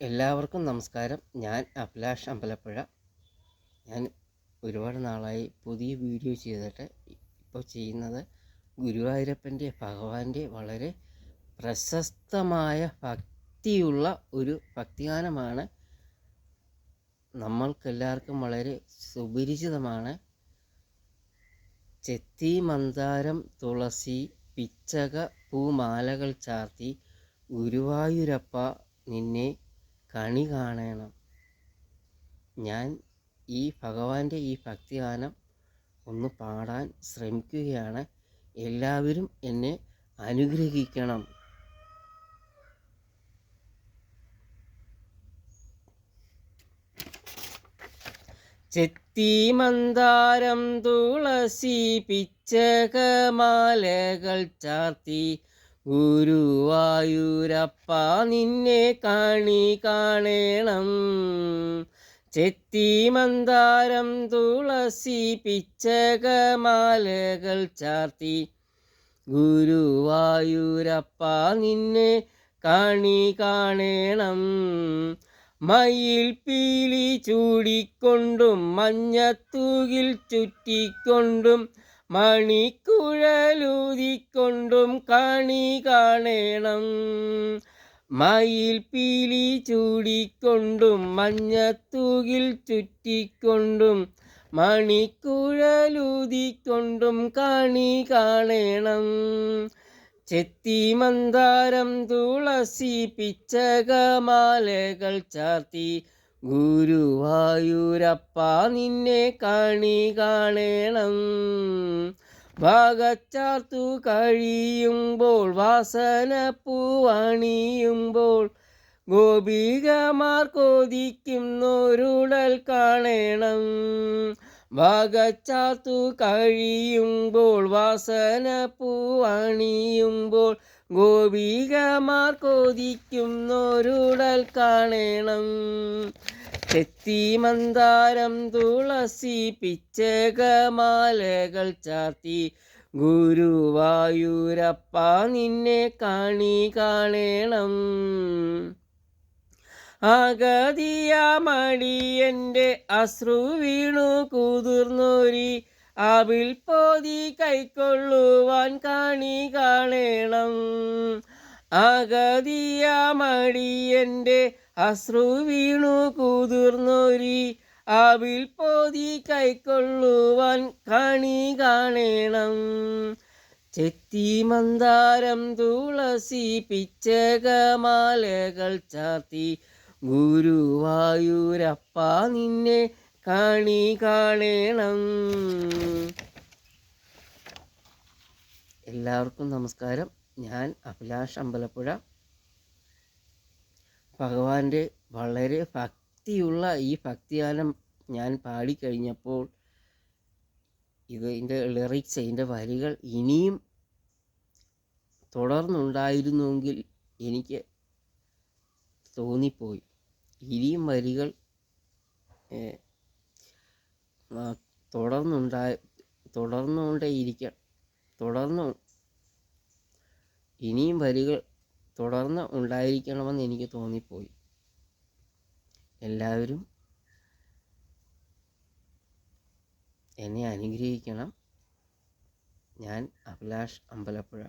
എല്ലാവർക്കും നമസ്കാരം. ഞാൻ അഭിലാഷ് അമ്പലപ്പുഴ. ഞാൻ ഒരുപാട് നാളായി പുതിയ വീഡിയോ ചെയ്തിട്ട് ഇപ്പോൾ ചെയ്യുന്നത് ഗുരുവായൂരപ്പന്റെ ഭഗവാന്റെ വളരെ പ്രശസ്തമായ ഭക്തിയുള്ള ഒരു ഭക്തിഗാനമാണ്. നമ്മൾക്കെല്ലാവർക്കും വളരെ സുപരിചിതമാണ്. ചെത്തി മന്ദാരം തുളസി പിച്ചക പൂമാലകൾ ചാർത്തി ഗുരുവായൂരപ്പ നിന്നെ കണി കാണണം. ഞാൻ ഈ ഭഗവാന്റെ ഈ ഭക്തിഗാനം ഒന്ന് പാടാൻ ശ്രമിക്കുകയാണ്. എല്ലാവരും എന്നെ അനുഗ്രഹിക്കണം. ചെത്തി മന്ദാരം തുളസി പിച്ചകമാലകൾ ചാർത്തി ഗുരുവായൂരപ്പ നിന്നെ കാണി കാണേണം. ചെത്തി മന്ദാരം തുളസി പിച്ചകമാലകൾ ചാർത്തി. ഗുരുവായൂരപ്പ നിന്നെ കാണി കാണേണം. മയിൽ പീലി ചൂടിക്കൊണ്ടും മഞ്ഞത്തൂകിൽ ചുറ്റിക്കൊണ്ടും മണിക്കുഴലൂതിക്കൊണ്ടും കാണി കാണേണം. മയിൽ പീലി ചൂടിക്കൊണ്ടും മഞ്ഞത്തൂകിൽ ചുറ്റിക്കൊണ്ടും മണിക്കുഴലൂതിക്കൊണ്ടും കാണി കാണേണം. ചെത്തി മന്ദാരം തുളസി പിച്ചകമാലകൾ ചാർത്തി ഗുരുവായൂരപ്പ നിന്നെ കാണി കാണണം. ഭാഗച്ചാർത്തു കഴിയുമ്പോൾ വാസന പൂവണിയുമ്പോൾ ഗോപികമാർ കൊതിക്കുന്നൊരുടൽ കാണണം. ഭാഗച്ചാർത്തു കഴിയുമ്പോൾ വാസന പൂവണിയുമ്പോൾ ഗോപികമാർ കൊതിക്കുന്നൊരുടൽ കാണണം. ചെത്തി മന്ദാരം തുളസി പിച്ചകമാലകൾ ചാർത്തി. ഗുരുവായൂരപ്പ നിന്നെ കാണി കാണണം. ആഗതിയാമടിയന്റെ അശ്രു വീണു കുതിർന്നൊരി. അവിൽ പോതി കൈക്കൊള്ളുവാൻ കാണി കാണണം. ആഗതിയാമടിയന്റെ അശ്രു വീണു കുതിർന്നൊരി. അവിൽ പോതി കൈക്കൊള്ളുവാൻ കണി കാണേണം. ചെത്തി മന്ദാരം തുളസി പിച്ചകമാലകൾ ചാർത്തി. ഗുരുവായൂരപ്പ നിന്നെ കാണി കാണേണം. എല്ലാവർക്കും നമസ്കാരം. ഞാൻ അഭിലാഷ് അമ്പലപ്പുഴ. ഭഗവാന്റെ വളരെ ഭക്തിയുള്ള ഈ ഭക്തിഗാനം ഞാൻ പാടിക്കഴിഞ്ഞപ്പോൾ ഇതിന്റെ ലിറിക്സ് ഇതിന്റെ വരികൾ ഇനിയും തുടർന്നുണ്ടായിരുന്നുവെങ്കിൽ എനിക്ക് തോന്നിപ്പോയി. ഇനിയും വരികൾ തുടർന്നുണ്ടായി തുടർന്നുകൊണ്ടേയിരിക്കണം തുടർന്നു ഇനിയും വരികൾ തുടർന്ന് ഉണ്ടായിരിക്കണമെന്ന് എനിക്ക് തോന്നിപ്പോയി. എല്ലാവരും എന്നെ അനുഗ്രഹിക്കണം. ഞാൻ അഭിലാഷ് അമ്പലപ്പുഴ.